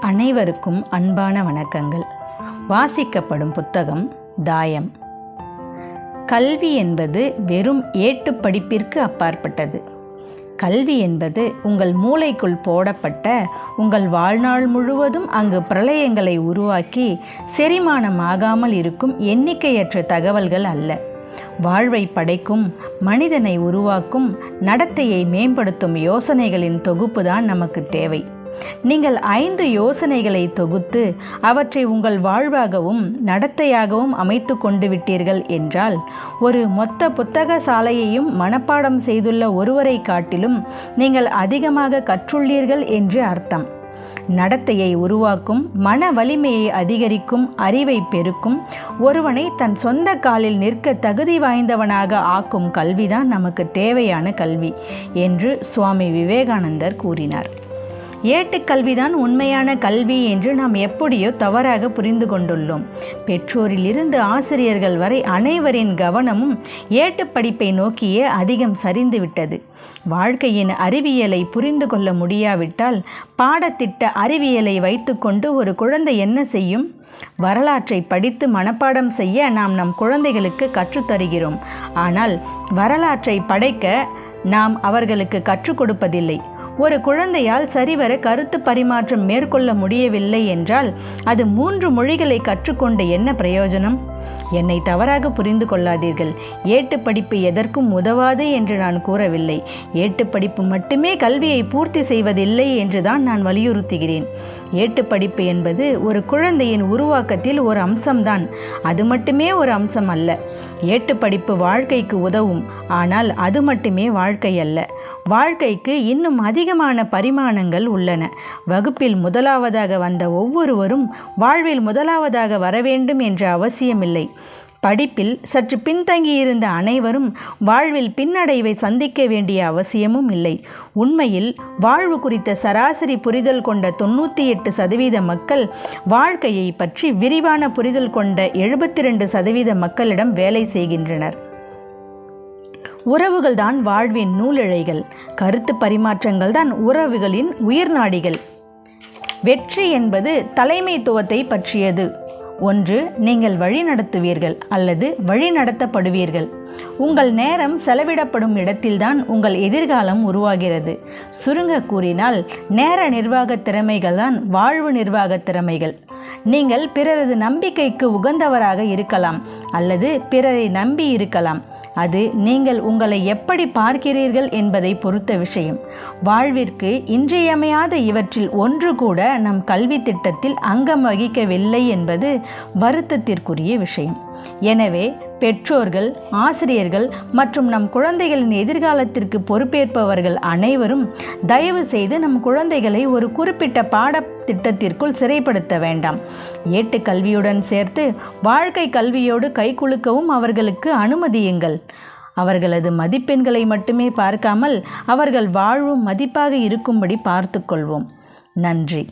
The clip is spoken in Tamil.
அனைவருக்கும் அன்பான வணக்கங்கள். வாசிக்கப்படும் புத்தகம் தாயம். கல்வி என்பது வெறும் ஏட்டு படிப்பிற்கு அப்பாற்பட்டது. கல்வி என்பது உங்கள் மூளைக்குள் போடப்பட்ட உங்கள் வாழ்நாள் முழுவதும் அங்கு பிரளயங்களை உருவாக்கி செரிமானமாகாமல் இருக்கும் எண்ணிக்கையற்ற தகவல்கள் அல்ல. வாழ்வை படைக்கும் மனிதனை உருவாக்கும் நடத்தையை மேம்படுத்தும் யோசனைகளின் தொகுப்பு தான் நமக்கு தேவை. நீங்கள் ஐந்து யோசனைகளை தொகுத்து அவற்றை உங்கள் வாழ்வாகவும் நடத்தையாகவும் அமைத்து கொண்டு விட்டீர்கள் என்றால் ஒரு மொத்த புத்தக சாலையையும் மனப்பாடம் செய்துள்ள ஒருவரை காட்டிலும் நீங்கள் அதிகமாக கற்றுள்ளீர்கள் என்று அர்த்தம். நடத்தையை உருவாக்கும் மன வலிமையை அதிகரிக்கும் அறிவை பெருக்கும் ஒருவனை தன் சொந்த காலில் நிற்க தகுதி வாய்ந்தவனாக ஆக்கும் கல்விதான் நமக்கு தேவையான கல்வி என்று சுவாமி விவேகானந்தர் கூறினார். ஏட்டுக்கல்விதான் உண்மையான கல்வி என்று நாம் எப்படியோ தவறாக புரிந்து கொண்டுள்ளோம். பெற்றோரிலிருந்து ஆசிரியர்கள் வரை அனைவரின் கவனமும் ஏட்டு படிப்பை நோக்கியே அதிகம் சரிந்துவிட்டது வாழ்க்கையின் அறிவியலை புரிந்து கொள்ள முடியாவிட்டால் பாடத்திட்ட அறிவியலை வைத்துக்கொண்டு ஒரு குழந்தை என்ன செய்யும்? வரலாற்றை படித்து மனப்பாடம் செய்ய நாம் நம் குழந்தைகளுக்கு கற்றுத்தருகிறோம் ஆனால் வரலாற்றை படைக்க நாம் அவர்களுக்கு கற்றுக் கொடுப்பதில்லை. ஒரு குழந்தையால் சரிவர கருத்து பரிமாற்றம் மேற்கொள்ள முடியவில்லை என்றால் அது மூன்று மொழிகளை கற்றுக்கொண்ட என்ன பிரயோஜனம்? என்னை தவறாக புரிந்து கொள்ளாதீர்கள். ஏட்டு படிப்பு எதற்கும் உதவாது என்று நான் கூறவில்லை. ஏட்டு படிப்பு மட்டுமே கல்வியை பூர்த்தி செய்வதில்லை என்றுதான் நான் வலியுறுத்துகிறேன். ஏட்டு படிப்பு என்பது ஒரு குழந்தையின் உருவாக்கத்தில் ஒரு அம்சம்தான். அது மட்டுமே ஒரு அம்சம் அல்ல. ஏட்டு படிப்பு வாழ்க்கைக்கு உதவும். ஆனால் அது மட்டுமே வாழ்க்கை அல்ல. வாழ்க்கைக்கு இன்னும் அதிகமான பரிமாணங்கள் உள்ளன. வகுப்பில் முதலாவதாக வந்த ஒவ்வொருவரும் வாழ்வில் முதலாவதாக வர வேண்டும் என்ற அவசியமில்லை. படிப்பில் சற்று பின்தங்கியிருந்த அனைவரும் வாழ்வில் பின்னடைவை சந்திக்க வேண்டிய அவசியமும் இல்லை. உண்மையில் வாழ்வு குறித்த சராசரி புரிதல் கொண்ட தொண்ணூற்றி எட்டு சதவீத மக்கள் வாழ்க்கையை பற்றி விரிவான புரிதல் கொண்ட எழுபத்தி ரெண்டு சதவீத மக்களிடம் வேலை செய்கின்றனர். உறவுகள் தான் வாழ்வின் நூலிழைகள். கருத்து பரிமாற்றங்கள் தான் உறவுகளின் உயிர்நாடிகள். வெற்றி என்பது தலைமைத்துவத்தை பற்றியது. ஒன்று நீங்கள் வழி நடத்துவீர்கள் அல்லது வழி நடத்தப்படுவீர்கள் உங்கள் நேரம் செலவிடப்படும் இடத்தில்தான் உங்கள் எதிர்காலம் உருவாகிறது. சுருங்க கூறினால் நேர நிர்வாக திறமைகள் தான் வாழ்வு நிர்வாக திறமைகள். நீங்கள் பிறரது நம்பிக்கைக்கு உகந்தவராக இருக்கலாம் அல்லது பிறரை நம்பி இருக்கலாம். அது நீங்கள் உங்களை எப்படி பார்க்கிறீர்கள் என்பதை பொறுத்த விஷயம். வாழ்விற்கு இன்றியமையாத இவற்றில் ஒன்று கூட நம் கல்வி திட்டத்தில் அங்கம் வகிக்கவில்லை என்பது வருத்தத்திற்குரிய விஷயம். எனவே பெற்றோர்கள் ஆசிரியர்கள் மற்றும் நம் குழந்தைகளின் எதிர்காலத்திற்கு பொறுப்பேற்பவர்கள் அனைவரும் தயவு செய்து நம் குழந்தைகளை ஒரு குறிப்பிட்ட பாடத்திட்டத்திற்குள் சிறைப்படுத்த வேண்டாம். ஏட்டு கல்வியுடன் சேர்த்து வாழ்க்கை கல்வியோடு கைகுலுக்கவும் அவர்களுக்கு அனுமதியுங்கள். அவர்களது மதிப்பெண்களை மட்டுமே பார்க்காமல் அவர்கள் வாழ்வும் மதிப்பாக இருக்கும்படி பார்த்துக்கொள்வோம் நன்றி.